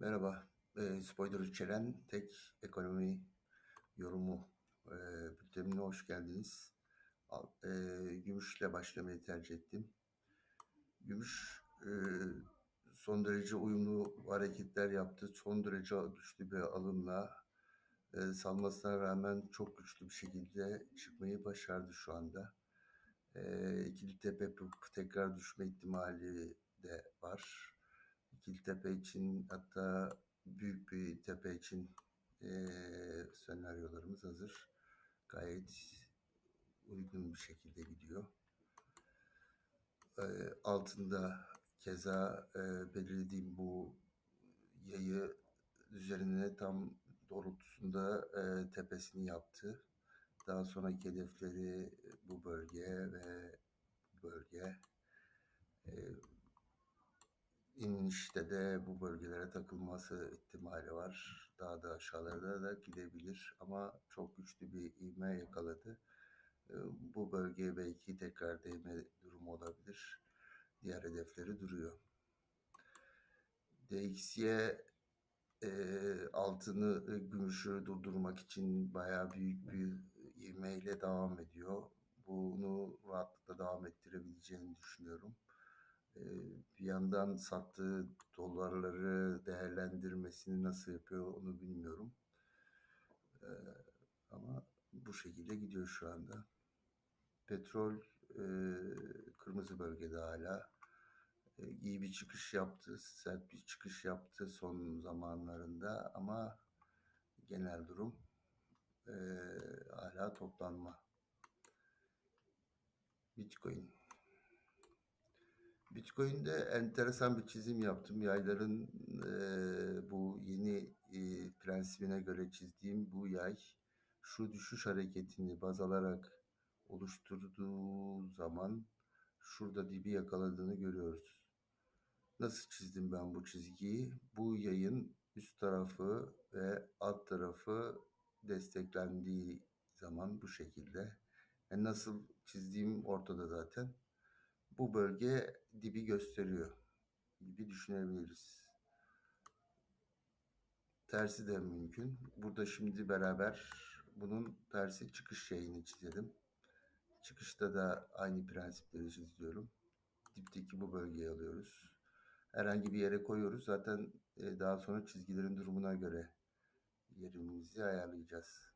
Merhaba, eee, spoiler içeren tek ekonomi yorumu eee, bültenine hoş geldiniz. Al, eee, gümüşle başlamayı tercih ettim. Gümüş eee, son derece uyumlu hareketler yaptı. Son derece güçlü bir alımla eee, salmasına rağmen çok güçlü bir şekilde çıkmayı başardı şu anda. Eee ikili tepe tekrar düşme ihtimali de var. İkili tepe için hatta büyük bir tepe için eee, senaryolarımız hazır. Gayet uygun bir şekilde gidiyor. Eee, altında keza eee, belirlediğim bu yayı üzerine tam doğrultusunda eee, tepesini yaptı. Daha sonraki hedefleri bu bölge ve bu bölge. Eee, inişte de bu bölgelere takılması ihtimali var. Daha da aşağılara da gidebilir ama çok güçlü bir ivme yakaladı. Eee, bu bölgeye belki tekrar değme durumu olabilir. Diğer hedefleri duruyor. DXY eee, altını, e, gümüşü durdurmak için bayağı büyük bir ivmeyle devam ediyor. Bunu rahatlıkla devam ettirebileceğini düşünüyorum. Bir yandan sattığı dolarları değerlendirmesini nasıl yapıyor onu bilmiyorum. Ama bu şekilde gidiyor şu anda. Petrol kırmızı bölgede hala. İyi bir çıkış yaptı, sert bir çıkış yaptı son zamanlarında ama genel durum hala toplanma. Bitcoin. Bitcoin'de enteresan bir çizim yaptım. Yayların eee, bu yeni eee, prensibine göre çizdiğim bu yay şu düşüş hareketini baz alarak oluşturduğu zaman şurada dibi yakaladığını görüyoruz. Nasıl çizdim ben bu çizgiyi? Bu yayın üst tarafı ve alt tarafı desteklendiği zaman bu şekilde. E nasıl çizdiğim ortada zaten. Bu bölge dibi gösteriyor gibi düşünebiliriz. Tersi de mümkün. Burada şimdi beraber bunun tersi çıkış yayını çizelim. Çıkışta da aynı prensipleri çiziyorum. Dipteki bu bölgeyi alıyoruz. Herhangi bir yere koyuyoruz. Zaten e, daha sonra çizgilerin durumuna göre yerimizi ayarlayacağız.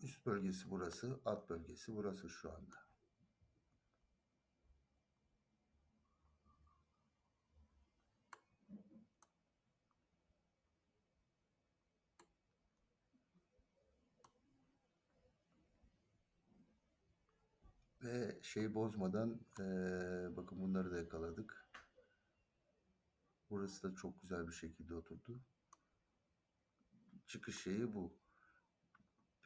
Üst bölgesi burası, alt bölgesi burası şu anda. Ve şey bozmadan eee, bakın bunları da yakaladık. Burası da çok güzel bir şekilde oturdu. Çıkış şeyi bu.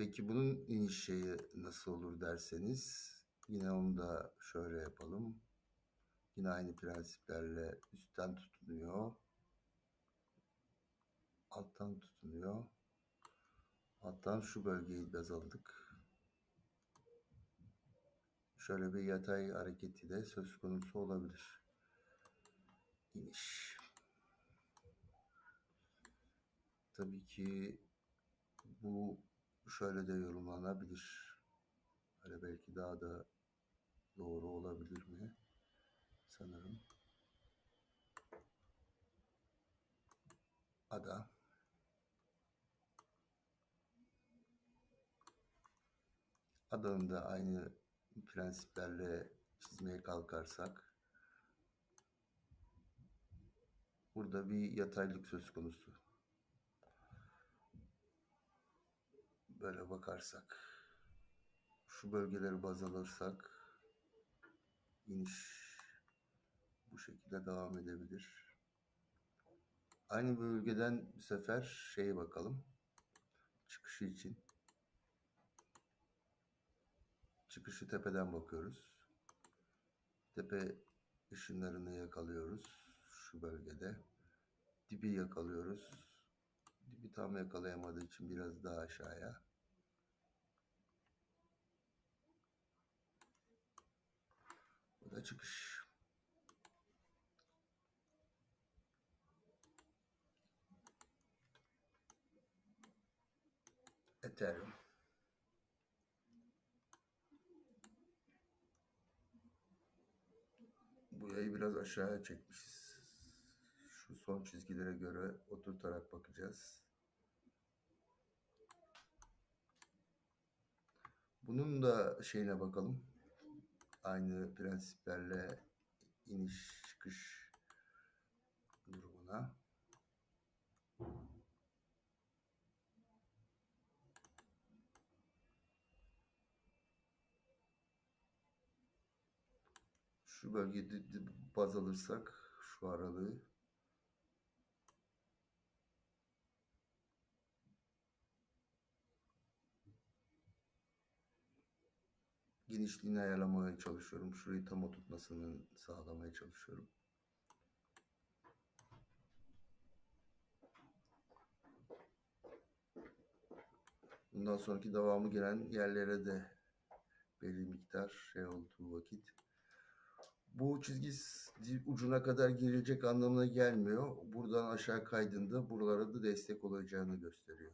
Peki bunun iniş şeyi nasıl olur derseniz yine onu da şöyle yapalım. Yine aynı prensiplerle üstten tutunuyor. Alttan tutunuyor. Alttan şu bölgeyi baz aldık. Şöyle bir yatay hareketi de söz konusu olabilir. İniş. Tabii ki bu şöyle de yorumlanabilir. Böyle belki daha da doğru olabilir mi? Sanırım. Ada. Adanın da aynı prensiplerle çizmeye kalkarsak burada bir yataylık söz konusu. Böyle bakarsak şu bölgeleri baz alırsak iniş bu şekilde devam edebilir. Aynı bölgeden bu sefer şeye bakalım. Çıkışı için. Çıkışı tepeden bakıyoruz. Tepe ışınlarını yakalıyoruz şu bölgede. Dibi yakalıyoruz. Dibi tam yakalayamadığı için biraz daha aşağıya. Yukarıda çıkış. Ethereum. Bu yayı biraz aşağıya çekmişiz. Şu son çizgilere göre oturtarak bakacağız. Bunun da şeyine bakalım. Aynı prensiplerle iniş çıkış durumuna. Şu bölgede baz alırsak şu aralığı genişliğini ayarlamaya çalışıyorum. Şurayı tam oturtmasını sağlamaya çalışıyorum. Bundan sonraki devamı gelen yerlere de belli miktar şey olduğu vakit. Bu çizgi ucuna kadar gelecek anlamına gelmiyor. Buradan aşağı kaydığında buralara da destek olacağını gösteriyor.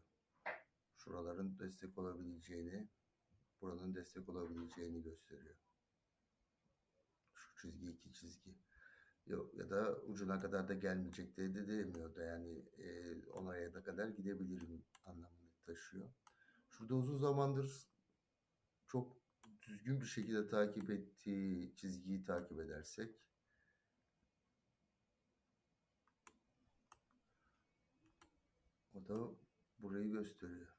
Şuraların destek olabileceğini, buranın destek olabileceğini gösteriyor. Şu çizgi iki çizgi. Yok ya da ucuna kadar da gelmeyecek diye de demiyor da yani e, onaya da kadar gidebilirim anlamını taşıyor. Şurada uzun zamandır çok düzgün bir şekilde takip ettiği çizgiyi takip edersek o da burayı gösteriyor.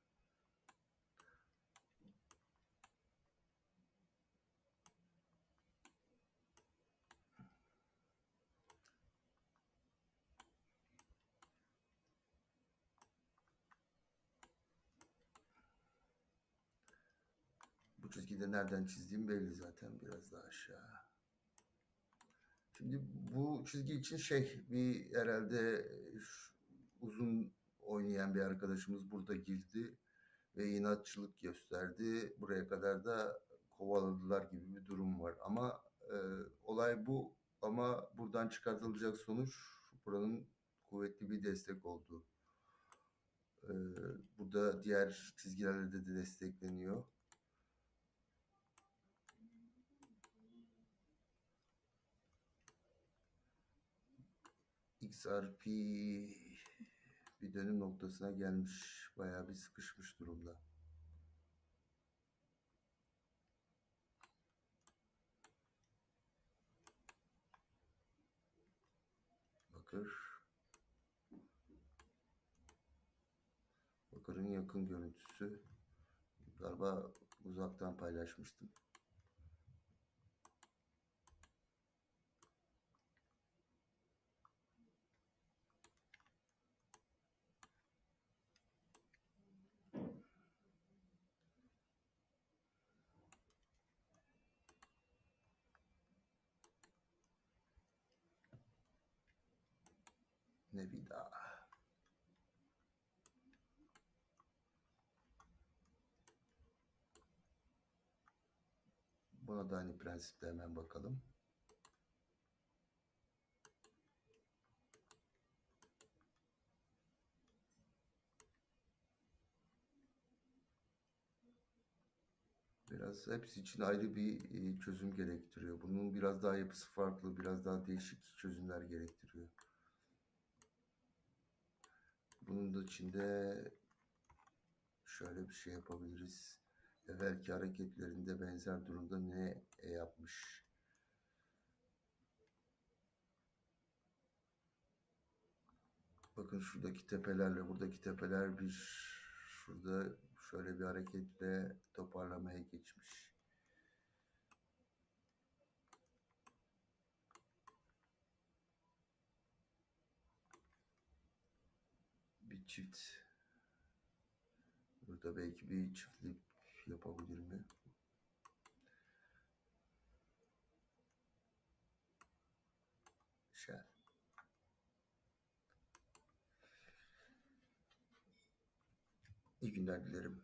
Bu çizgide nereden çizdiğim belli zaten biraz daha aşağı. Şimdi bu çizgi için şey bir herhalde uzun oynayan bir arkadaşımız burada girdi ve inatçılık gösterdi. Buraya kadar da kovaladılar gibi bir durum var. Ama e, olay bu ama buradan çıkartılacak sonuç buranın kuvvetli bir destek olduğu. E, burada diğer çizgilerle de destekleniyor. XRP bir dönüm noktasına gelmiş. Bayağı bir sıkışmış durumda. Bakır. Bakır'ın yakın görüntüsü. Galiba uzaktan paylaşmıştım. Ne bir. Buna da aynı prensiple hemen bakalım. Biraz hepsi için ayrı bir e, çözüm gerektiriyor. Bunun biraz daha yapısı farklı, biraz daha değişik çözümler gerektiriyor. Bunun da içinde şöyle bir şey yapabiliriz. Evvelki hareketlerinde benzer durumda ne yapmış? Bakın şuradaki tepelerle buradaki tepeler bir şurada şöyle bir hareketle toparlamaya geçmiş. Bir çift burada belki bir çiftlik yapabilir mi? Şer. İyi günler dilerim.